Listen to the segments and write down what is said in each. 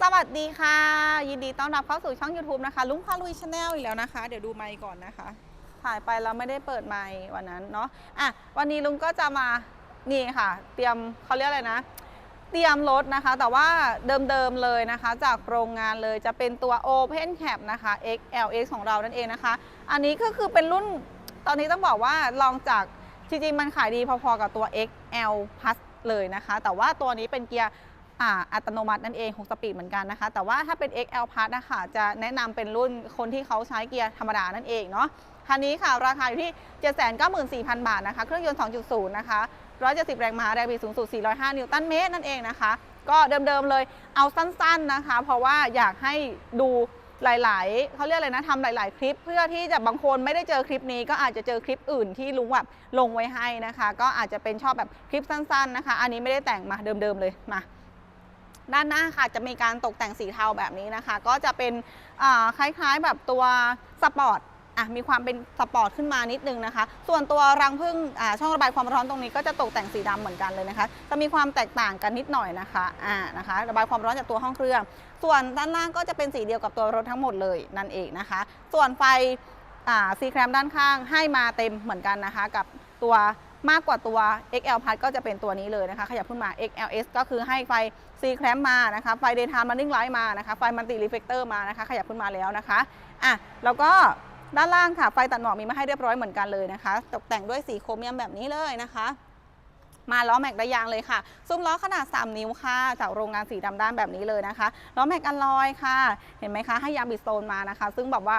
สวัสดีค่ะ ยินดีต้อนรับเข้าสู่ช่อง YouTube นะคะ ลุงพาลุยชาแนลอีกแล้วนะคะ เดี๋ยวดูไมค์ก่อนนะคะ ถ่ายไปแล้วไม่ได้เปิดไมค์วันนั้นเนาะอะวันนี้ลุงก็จะมานี่ค่ะ เตรียมเขาเรียกอะไรนะ เตรียมรถนะคะ แต่ว่าเดิมๆเลยนะคะ จากโรงงานเลยจะเป็นตัว Open Cap นะคะ XLX ของเรานั่นเองนะคะ อันนี้ก็คือเป็นรุ่นตอนนี้ต้องบอกว่าลองจากจริงๆมันขายดีพอๆกับตัว XL Plus เลยนะคะ แต่ว่าตัวนี้เป็นเกียร์ อัตโนมัตินั่นเอง6สปีดเหมือนกันนะคะ แต่ว่าถ้าเป็น XL Plus นะคะจะแนะนำเป็นรุ่นคนที่เขาใช้เกียร์ธรรมดานั่นเองเนาะคันนี้ค่ะ ราคาอยู่ที่ 794,000 บาทนะคะ เครื่องยนต์ 2.0 นะคะ 170 แรงม้า แรงบิดสูงสุด 405 นิวตันเมตรนั่นเองนะคะ ก็เดิมๆเลยเอาสั้นๆนะคะ เพราะว่าอยากให้ดูหลาย ๆ เขาเรียกอะไรนะทำหลาย ๆ คลิป เพื่อที่จะบางคนไม่ได้เจอคลิปนี้ ก็อาจจะเจอคลิปอื่นที่ลุงแบบลงไว้ให้นะคะ ก็อาจจะเป็นชอบแบบคลิปสั้น ๆ นะคะ อันนี้ไม่ได้แต่งมาเดิม ๆ เลยมา ด้านหน้าค่ะจะมีการตกแต่งสีเทาแบบนี้นะคะ ก็จะเป็นคล้ายๆแบบตัวสปอร์ตอะมีความเป็นสปอร์ตขึ้นมานิดนึงนะคะ ส่วนตัวรังพึ่งช่องระบายความร้อนตรงนี้ก็จะตกแต่งสีดำเหมือนกันเลยนะคะ จะมีความแตกต่างกันนิดหน่อยนะคะอ่านะคะ ระบายความร้อนจากตัวห้องเครื่อง ส่วนด้านล่างก็จะเป็นสีเดียวกับตัวรถทั้งหมดเลยนั่นเองนะคะ ส่วนไฟซีแครมด้านข้างให้มาเต็มเหมือนกันนะคะ กับตัว มากกว่าตัว XL Plus ก็จะเป็นตัวนี้เลยนะคะขยับขึ้นมา XLS ก็คือให้ไฟ C clamp มานะคะไฟ daytime running light มานะคะไฟ multi reflector มานะคะขยับขึ้นมาแล้วนะคะอะแล้วก็ด้านล่างค่ะไฟตัดหมอกมีมาให้เรียบร้อยเหมือนกันเลยนะคะ ตกแต่งด้วยสีโครเมียมแบบนี้เลยนะคะ มาล้อแม็กได้ยางเลยค่ะ ซุ้มล้อขนาด 3 นิ้วค่ะ จากโรงงานสีดำด้านแบบนี้เลยนะคะล้อแม็กอลลอยค่ะ เห็นไหมคะให้ยางบิดโซนมานะคะ ซึ่งแบบว่า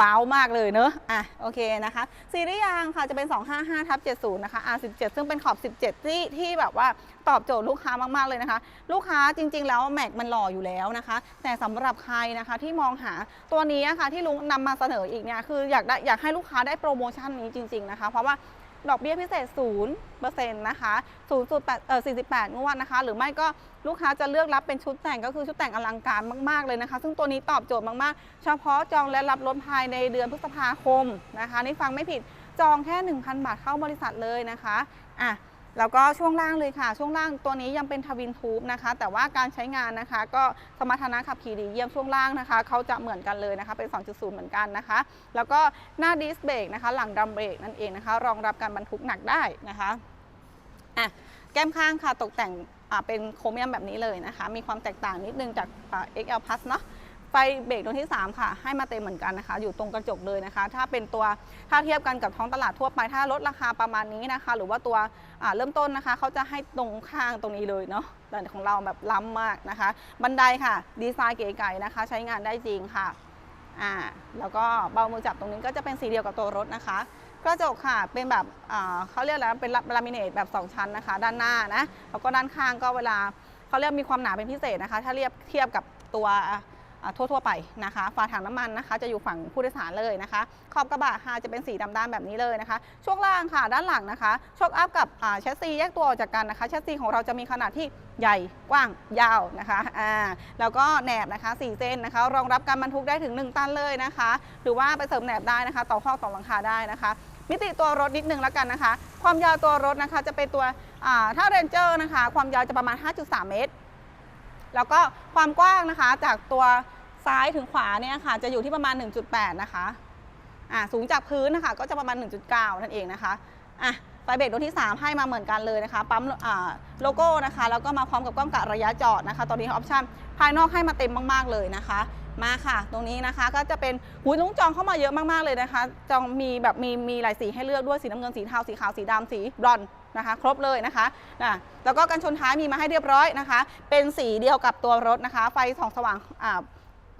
ว้าวมากเลยเนอะอะโอเคนะคะซีรีส์ยางค่ะจะเป็น 255ทับ70 นะคะ R17 ซึ่งเป็นขอบ 17 ที่ที่แบบว่าตอบโจทย์ลูกค้ามาก ๆ เลยนะคะ ลูกค้าจริง ๆ แล้วแม็กมันหล่ออยู่แล้วนะคะ แต่สำหรับใครนะคะที่มองหาตัวนี้อะค่ะที่ลุงนำมาเสนออีกเนี่ยคืออยากได้อยากให้ลูกค้าได้โปรโมชั่นนี้จริง ๆ นะคะ เพราะว่า ดอกเบี้ยพิเศษ0%นะคะ0.8เอ่อ48 งวดนะคะ หรือไม่ก็ลูกค้าจะเลือกรับเป็นชุดแต่งก็คือชุดแต่งอลังการมาก ๆ เลยนะคะ ซึ่งตัวนี้ตอบโจทย์มาก ๆ เฉพาะจองและรับรถภายในเดือนพฤษภาคมนะคะ นี่ฟังไม่ผิดจองแค่ 1,000 บาทเข้าบริษัทเลยนะคะอะ แล้วก็ช่วงล่างเลยค่ะ ช่วงล่างตัวนี้ยังเป็นทวินทูบนะคะ แต่ว่าการใช้งานนะคะก็สมรรถนะขับขี่ดีเยี่ยมช่วงล่างนะคะเขาจะเหมือนกันเลยนะคะเป็น 2.0 เหมือนกันนะคะ แล้วก็หน้าดิสเบรกนะคะ หลังดัมเบรกนั่นเองนะคะ รองรับการบรรทุกหนักได้นะคะอะแก้มข้างค่ะตกแต่งเป็นโครเมียมแบบนี้เลยนะคะ มีความแตกต่างนิดนึงจากอ่า XL Plus เนาะ ไฟเบรกดวงที่ 3 ค่ะ ให้มาเต็มเหมือนกันนะคะ อยู่ตรงกระจกเลยนะคะ ถ้าเป็นตัวถ้าเทียบกันกับท้องตลาดทั่วไป ถ้าลดราคาประมาณนี้นะคะ หรือว่าตัวเริ่มต้นนะคะ เขาจะให้ตรงข้างตรงนี้เลยเนาะแต่ของเราแบบล้ำมากนะคะ บันไดค่ะ ดีไซน์เก๋ไก่นะคะ ใช้งานได้จริงค่ะอ่าแล้วก็เบามือจับตรงนี้ก็จะเป็นสีเดียวกับตัวรถนะคะกระจกค่ะเป็นแบบเขาเรียกแล้วเป็นลามิเนตแบบ 2 ชั้นนะคะ ด้านหน้านะแล้วก็ด้านข้างก็เวลาเขาเรียกมีความหนาเป็นพิเศษนะคะ ถ้าเรียบเทียบกับตัว ทั่วๆไปนะคะฝาถังน้ำมันนะคะ จะอยู่ฝั่งผู้โดยสารเลยนะคะ ขอบกระบะค่ะจะเป็นสีดำด้านแบบนี้เลยนะคะ ช่วงล่างค่ะด้านหลังนะคะโชคอัพกับแชสซีแยกตัวออกจากกันนะคะแชสซีของเราจะมีขนาดที่ใหญ่กว้างยาวนะคะอ่าแล้วก็แหนบนะคะ4เส้นนะคะ รองรับการบรรทุกได้ถึง 1 ตันเลยนะคะ หรือว่าไปเสริมแหนบได้นะคะ ต่อข้อต่อหลังคาได้นะคะมิติตัวรถนิดนึงแล้วกันนะคะ ความยาวตัวรถนะคะจะเป็นตัวถ้าเรนเจอร์นะคะ ความยาวจะประมาณ 5.3 เมตร แล้วก็ความกว้างนะคะ จากตัวซ้ายถึงขวาเนี่ยค่ะ จะอยู่ที่ประมาณ 1.8 นะคะอ่าสูงจากพื้นนะคะ ก็จะประมาณ 1.9 นั่นเองนะคะอะไฟเบรกดวงที่ 3 ให้มาเหมือนกันเลยนะคะ ปั๊มอ่าโลโก้นะคะ แล้วก็มาพร้อมกับกล้องกะระยะจอดนะคะ ตอนนี้ออปชั่นภายนอกให้มาเต็มมาก ๆ เลยนะคะ มาค่ะ ตรงนี้นะคะก็จะเป็นหูยนุ้งจองเข้ามาเยอะมากๆเลยนะคะ จองมีแบบมีมีหลายสีให้เลือกด้วยสีน้ำเงินสีเทาสีขาวสีดำสีบรอนนะคะ ครบเลยนะคะนะแล้วก็กันชนท้ายมีมาให้เรียบร้อยนะคะ เป็นสีเดียวกับตัวรถนะคะ ไฟส่องสว่างอ่า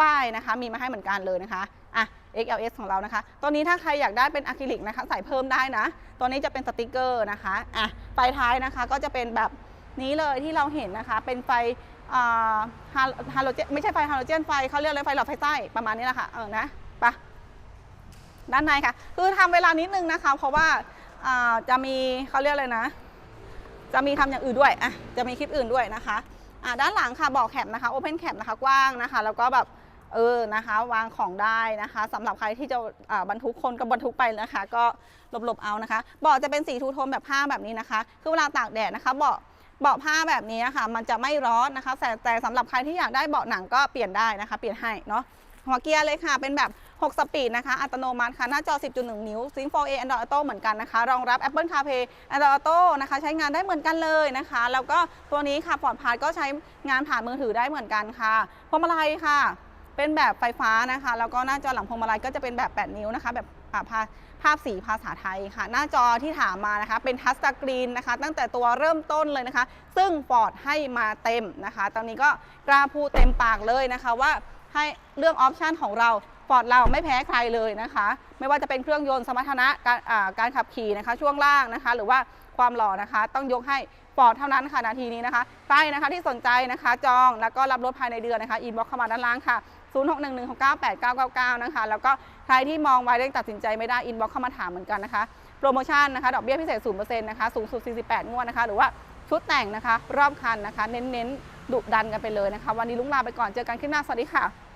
ป้ายนะคะ มีมาให้เหมือนกันเลยนะคะอะ XLS ของเรานะคะ ตัวนี้ถ้าใครอยากได้เป็นอะคริลิกนะคะ ใส่เพิ่มได้นะ ตัวนี้จะเป็นสติกเกอร์นะคะ อะ ไฟท้ายนะคะก็จะเป็นแบบ นี้เลยที่เราเห็นนะคะ เป็นไฟฮาโลเจนไม่ใช่ไฟฮาโลเจนไฟเขาเรียกอะไรไฟหลอดไฟใต้ประมาณนี้แหละค่ะเออนะไปะด้านในค่ะ คือทำเวลานิดนึงนะคะ เพราะว่าาจะมีเขาเรียกอะไรนะ จะมีทำอย่างอื่นด้วยอะจะมีคลิปอื่นด้วยนะคะอ่าด้านหลังค่ะบอกแคปนะคะโอเพนแคปนะคะกว้างนะคะ แล้วก็แบบเออนะคะ วางของได้นะคะสำหรับใครที่จะบรรทุกคนกับบรรทุกไปนะคะ ก็หลบๆเอานะคะเบาะจะเป็นสีทูโทนแบบผ้าแบบนี้นะคะ คือเวลาตากแดดนะคะเบาะ เบาะผ้าแบบนี้ค่ะ มันจะไม่ร้อนนะคะ แต่แต่สำหรับใครที่อยากได้เบาะหนังก็เปลี่ยนได้นะคะ เปลี่ยนให้เนาะหัวเกียร์เลยค่ะ เป็นแบบ 6 สปีดนะคะ อัตโนมัติค่ะ หน้าจอ 10.1 นิ้ว Sync 4A Android Auto เหมือนกันนะคะ รองรับ Apple CarPlay Android Auto นะคะ ใช้งานได้เหมือนกันเลยนะคะ แล้วก็ตัวนี้ค่ะ ปลอดภัยก็ใช้งานผ่านมือถือได้เหมือนกันค่ะ พวงมาลัยค่ะ เป็นแบบไฟฟ้านะคะ แล้วก็หน้าจอหลังพวงมาลัยก็จะเป็นแบบ 8 นิ้วนะคะ แบบ ภาภาพสีภาษาไทยค่ะ หน้าจอที่ถามมานะคะ เป็นทัชสกรีนนะคะ ตั้งแต่ตัวเริ่มต้นเลยนะคะ ซึ่งฟอร์ดให้มาเต็มนะคะ ตอนนี้ก็กล้าพูดเต็มปากเลยนะคะว่าให้เรื่องออปชันของเราฟอร์ดเราไม่แพ้ใครเลยนะคะ ไม่ว่าจะเป็นเครื่องยนต์สมรรถนะการการขับขี่นะคะ ช่วงล่างนะคะ หรือว่าความหล่อนะคะ ต้องยกให้ฟอร์ดเท่านั้นค่ะนาทีนี้นะคะใครนะคะที่สนใจนะคะ จองแล้วก็รับรถภายในเดือนนะคะอินบ็อกเข้ามาด้านล่างค่ะ0611698999 นะคะ แล้วก็ใครที่มองไว้เรื่องตัดสินใจไม่ได้อินบ็อกเข้ามาถามเหมือนกันนะคะ โปรโมชั่นนะคะดอกเบี้ยพิเศษ0%นะคะสูงสุด 48 งวดนะคะ หรือว่าชุดแต่งนะคะ รอบคันนะคะ เน้นๆดุดันกันไปเลยนะคะ วันนี้ลุงลาไปก่อนเจอกันคลิปหน้าสวัสดีค่ะ